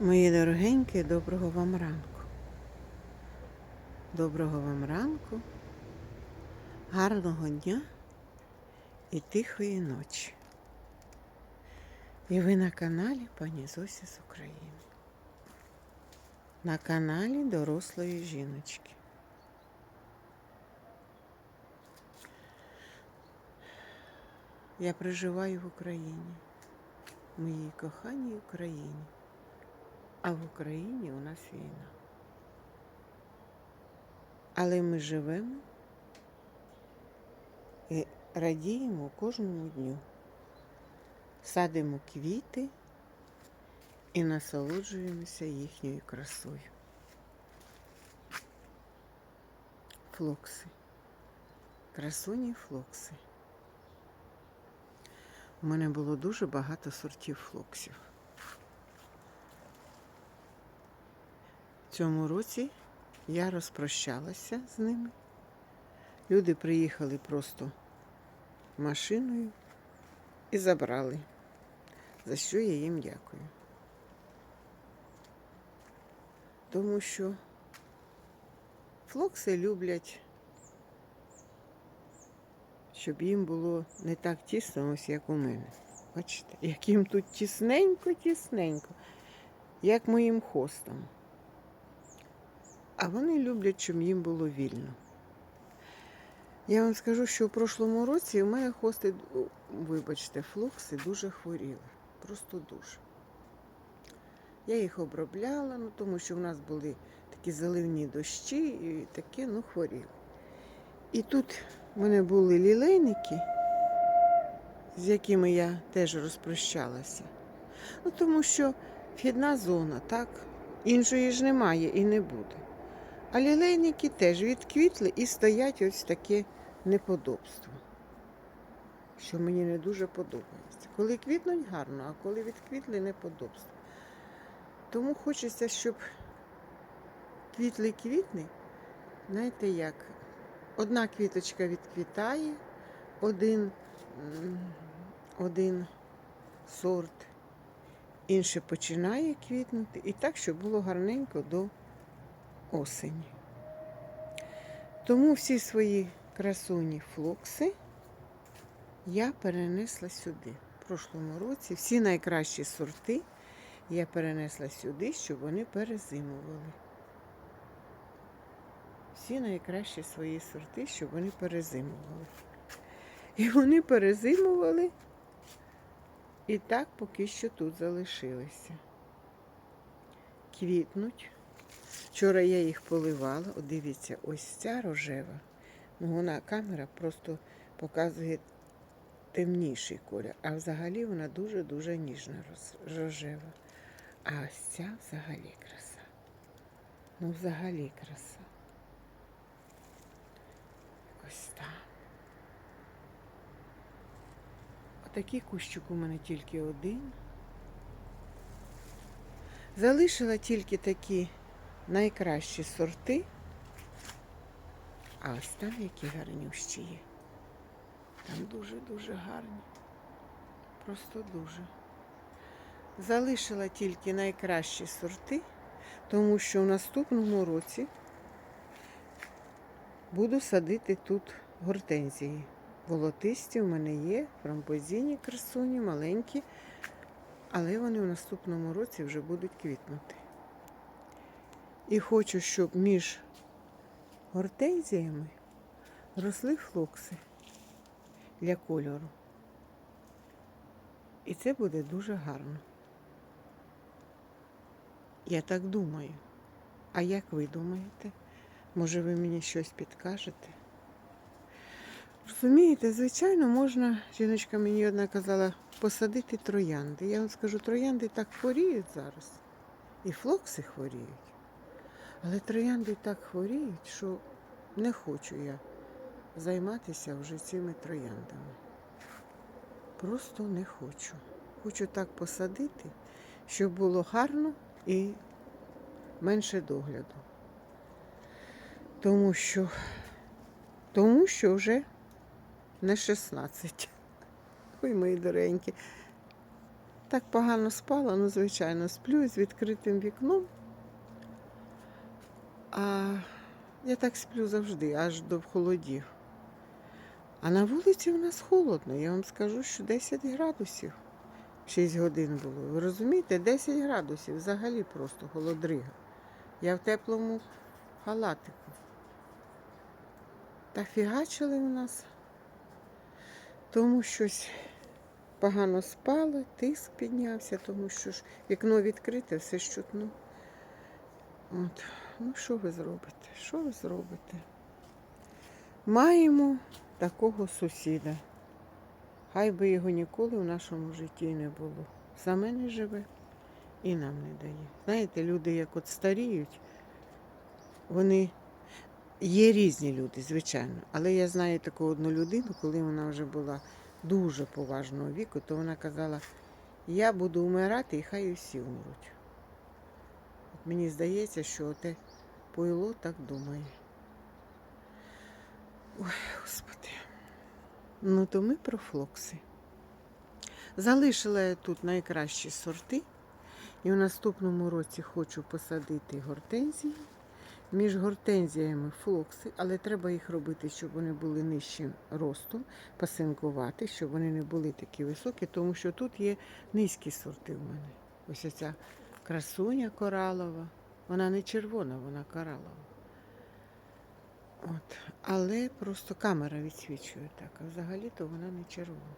Мої дорогенькі, доброго вам ранку. Доброго вам ранку, гарного дня і тихої ночі. І ви на каналі Пані Зосі з України. На каналі дорослої жіночки. Я проживаю в Україні, в моїй коханій Україні. А в Україні у нас війна. Але ми живемо і радіємо кожному дню. Садимо квіти і насолоджуємося їхньою красою. Флокси. Красуні флокси. У мене було дуже багато сортів флоксів. Цьому році я розпрощалася з ними. Люди приїхали просто машиною і забрали, за що я їм дякую. Тому що флокси люблять, щоб їм було не так тісно, ось як у мене. Бачите, як їм тут тісненько-тісненько, як моїм хостам. А вони люблять, щоб їм було вільно. Я вам скажу, що в прошлому році у мене хости, вибачте, флокси дуже хворіли. Просто дуже. Я їх обробляла, ну, тому що в нас були такі заливні дощі і таке, ну, хворіли. І тут в мене були лілейники, з якими я теж розпрощалася. Ну, тому що вхідна зона, так, іншої ж немає і не буде. А лілейники теж відквітли і стоять ось таке неподобство, що мені не дуже подобається. Коли квітнуть гарно, а коли відквітли неподобство. Тому хочеться, щоб квітли квітни, знаєте як, одна квіточка відквітає, один, один сорт, інше починає квітнути. І так, щоб було гарненько до осені. Тому всі свої красуні флокси я перенесла сюди. В прошлому році всі найкращі сорти я перенесла сюди, щоб вони перезимували. Всі найкращі свої сорти, щоб вони перезимували. І вони перезимували і так поки що тут залишилися. Квітнуть. Вчора я їх поливала. От дивіться, ось ця рожева. Ну, вона камера просто показує темніший колір. А взагалі вона дуже-дуже ніжна рожева. А ось ця взагалі краса. Ну, взагалі краса. Ось так. Отакий кущик у мене тільки один. Залишила тільки такі найкращі сорти. А ось там які гарнющі є. Там дуже-дуже гарні. Просто дуже. Залишила тільки найкращі сорти, тому що в наступному році буду садити тут гортензії. Волотисті в мене є, фрамбозіні красуні, маленькі, але вони в наступному році вже будуть квітнути. І хочу, щоб між гортензіями росли флокси для кольору. І це буде дуже гарно. Я так думаю. А як ви думаєте? Може, ви мені щось підкажете? Розумієте, звичайно, можна, жіночка мені одна казала, посадити троянди. Я вам скажу, троянди так хворіють зараз. І флокси хворіють. Але троянди так хворіють, що не хочу я займатися вже цими трояндами. Просто не хочу. Хочу так посадити, щоб було гарно і менше догляду. Тому що, тому що вже не 16. Ой, мої доренькі. Так погано спала, ну, звичайно, сплю з відкритим вікном. А я так сплю завжди, аж до холодів. А на вулиці у нас холодно. Я вам скажу, що 10 градусів. 6 годин було. Ви розумієте, 10 градусів взагалі просто холодрига. Я в теплому халатику. Та фігачили у нас. Тому щось погано спала, тиск піднявся, тому що ж вікно відкрите, все ж чутно. От. Ну, що ви зробите? Що ви зробите? Маємо такого сусіда. Хай би його ніколи в нашому житті не було. Саме не живе і нам не дає. Знаєте, люди, як от старіють, вони є різні люди, звичайно. Але я знаю таку одну людину, коли вона вже була дуже поважного віку, то вона казала, я буду вмирати і хай усі умруть. Мені здається, що те пойло так думає. Ой, Господи. Ну, то ми про флокси. Залишила я тут найкращі сорти. І в наступному році хочу посадити гортензії. Між гортензіями флокси, але треба їх робити, щоб вони були нижчим ростом, пасинкувати, щоб вони не були такі високі, тому що тут є низькі сорти в мене. Ось ця красуня коралова. Вона не червона, вона коралова. От. Але просто камера відсвічує так, а взагалі-то вона не червона.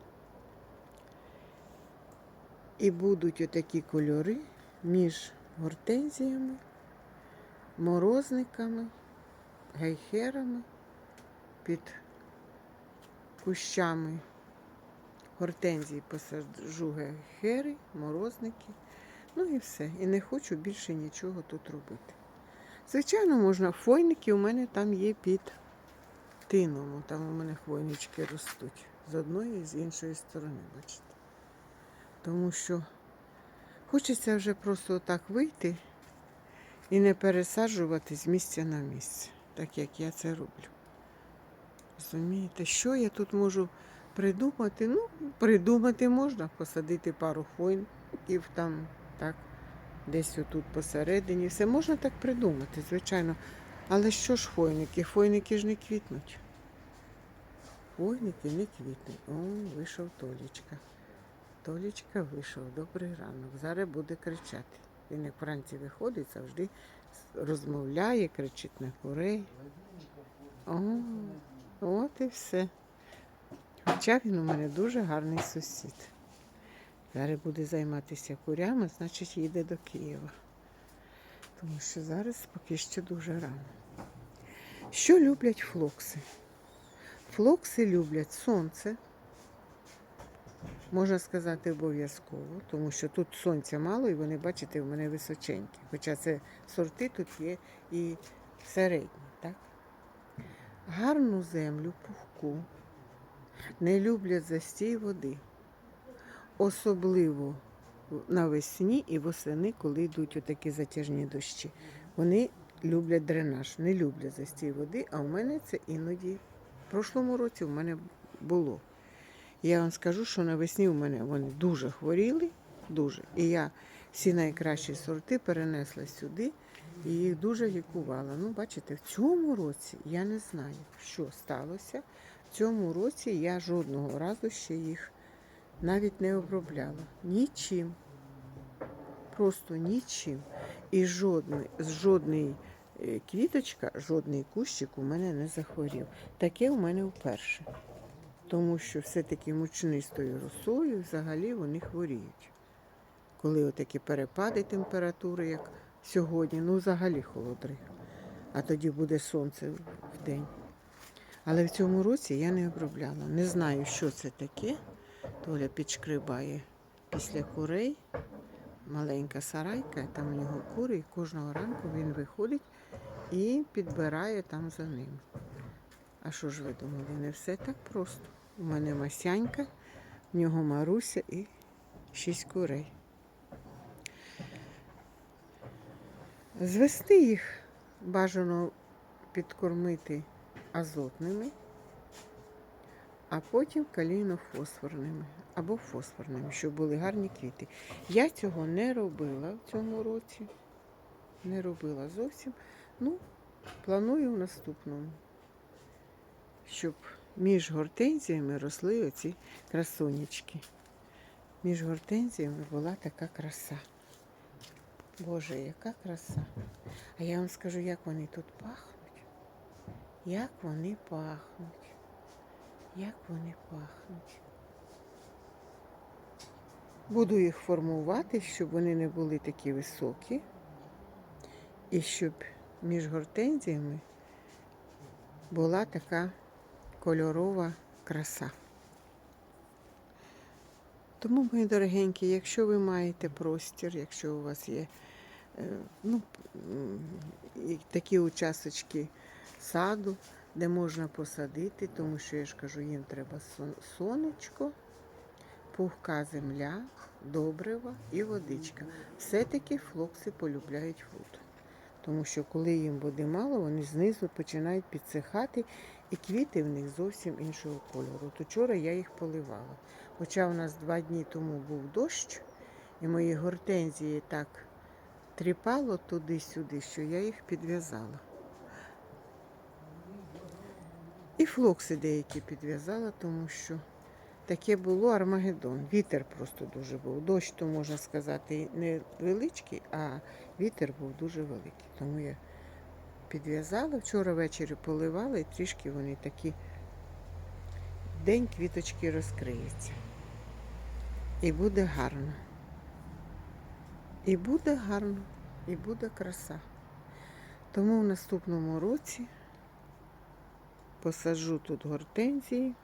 І будуть отакі кольори між гортензіями, морозниками, гейхерами, під кущами гортензії посаджу гейхери, морозники. Ну і все. І не хочу більше нічого тут робити. Звичайно, можна. Хвойники у мене там є під тином. Там у мене хвойнички ростуть з одної і з іншої сторони, бачите. Тому що хочеться вже просто так вийти і не пересаджувати з місця на місце, так як я це роблю. Розумієте, що я тут можу придумати? Ну, придумати можна, посадити пару хвойників там, так, десь отут посередині. Все можна так придумати, звичайно. Але що ж хвойники? Хвойники ж не квітнуть. Хвойники не квітнуть. О, вийшов Толічка. Толічка вийшов. Добрий ранок. Зараз буде кричати. Він як вранці виходить, завжди розмовляє, кричить на курей. О, от і все. Хоча він у мене дуже гарний сусід. Зараз буде займатися курями, значить їде до Києва. Тому що зараз поки що дуже рано. Що люблять флокси? Флокси люблять сонце. Можна сказати обов'язково, тому що тут сонця мало і вони, бачите, в мене височенькі. Хоча це сорти тут є і середні, так? Гарну землю, пухку. Не люблять застій води. Особливо навесні і восени, коли йдуть отакі затяжні дощі. Вони люблять дренаж, не люблять застій води, а у мене це іноді в прошлому році в мене було. Я вам скажу, що навесні у мене вони дуже хворіли, дуже. І я всі найкращі сорти перенесла сюди і їх дуже лікувала. Ну, бачите, в цьому році я не знаю, що сталося. В цьому році я жодного разу ще їх навіть не обробляла. Нічим. Просто нічим. І жодний, жодний е, квіточка, жодний кущик у мене не захворів. Таке у мене вперше. Тому що все-таки мучнистою росою взагалі вони хворіють. Коли отакі перепади температури, як сьогодні, ну взагалі холодриг. А тоді буде сонце в день. Але в цьому році я не обробляла. Не знаю, що це таке. Толя підшкрибає після курей. Маленька сарайка, там у нього кури, і кожного ранку він виходить і підбирає там за ним. А що ж ви думали, не все так просто. У мене Масянька, в нього Маруся і шість курей. Звести їх бажано підкормити азотними, а потім калійно-фосфорними. або фосфорними, щоб були гарні квіти. Я цього не робила в цьому році. Не робила зовсім. Ну, планую в наступному, щоб між гортензіями росли оці красунечки. Між гортензіями була така краса. Боже, яка краса. А я вам скажу, як вони тут пахнуть. Як вони пахнуть. Як вони пахнуть. Буду їх формувати, щоб вони не були такі високі. І щоб між гортензіями була така кольорова краса. Тому, мої дорогенькі, якщо ви маєте простір, якщо у вас є е, ну, такі учасочки саду, де можна посадити, тому що я ж кажу, їм треба сонечко, пухка земля, добрива і водичка. Все-таки флокси полюбляють воду. Тому що коли їм буде мало, вони знизу починають підсихати, і квіти в них зовсім іншого кольору. От вчора я їх поливала. Хоча у нас два дні тому був дощ, і мої гортензії так тріпало туди-сюди, що я їх підв'язала. І флокси деякі підв'язала, тому що таке було Армагеддон. Вітер просто дуже був. Дощ, то можна сказати, не величкий, а вітер був дуже великий. Тому я підв'язала. Вчора ввечері поливала і трішки вони такі день квіточки розкриються. І буде гарно. І буде гарно, і буде краса. Тому в наступному році посаджу тут гортензії.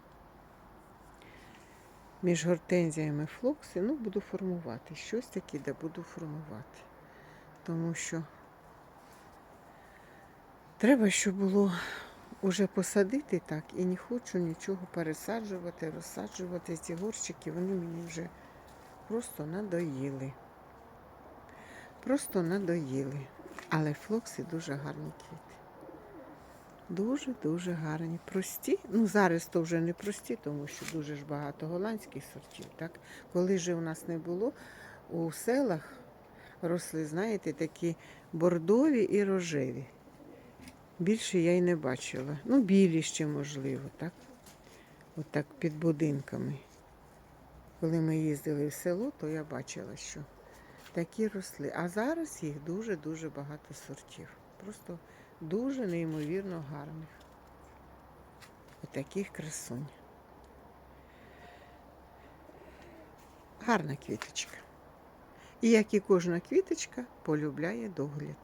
Між гортензіями флокси, ну, буду формувати. Щось таке, де буду формувати. Тому що треба, щоб було уже посадити так, і не хочу нічого пересаджувати, розсаджувати. Ці горщики, вони мені вже просто надоїли. Просто надоїли. Але флокси дуже гарні квіти. Дуже-дуже гарні. Прості. Ну, зараз то вже не прості, тому що дуже ж багато голландських сортів. Так? Коли ж у нас не було, у селах росли, знаєте, такі бордові і рожеві. Більше я й не бачила. Ну, білі ще, можливо, так? Отак під будинками. Коли ми їздили в село, то я бачила, що такі росли. А зараз їх дуже-дуже багато сортів. Просто дуже неймовірно гарних. Отаких красунь. Гарна квіточка. І як і кожна квіточка, полюбляє догляд.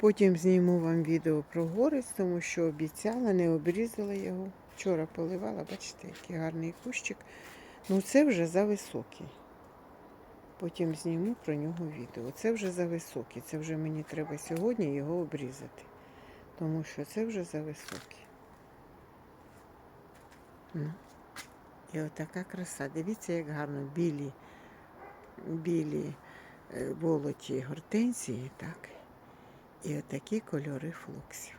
Потім зніму вам відео про горець, тому що обіцяла, не обрізала його. Вчора поливала, бачите, який гарний кущик. Ну це вже за високий. Потім зніму про нього відео. Це вже за високий. Це вже мені треба сьогодні його обрізати. Тому що це вже за високий. Ну. І отака краса. Дивіться, як гарно білі, білі е, болоті гортензії, так. І отакі кольори флоксів.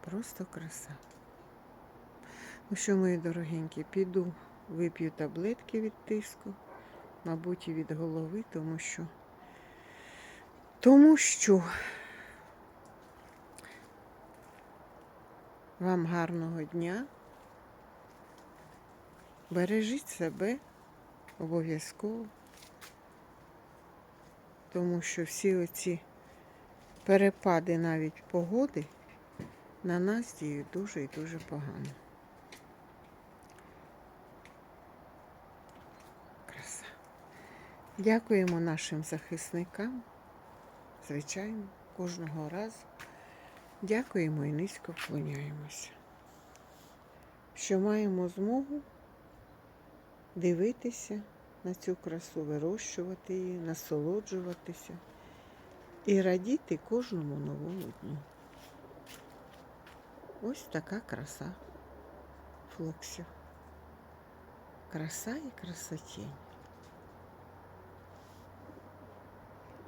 Просто краса. Ну що, мої дорогенькі, піду вип'ю таблетки від тиску, мабуть, і від голови, тому що, тому що вам гарного дня. Бережіть себе обов'язково, тому що всі оці перепади навіть погоди на нас діють дуже і дуже погано. Краса. Дякуємо нашим захисникам, звичайно, кожного разу. Дякуємо і низько вклоняємося, що маємо змогу дивитися на цю красу, вирощувати її, насолоджуватися і радіти кожному новому дню. Ось така краса флоксів. Краса і красотінь.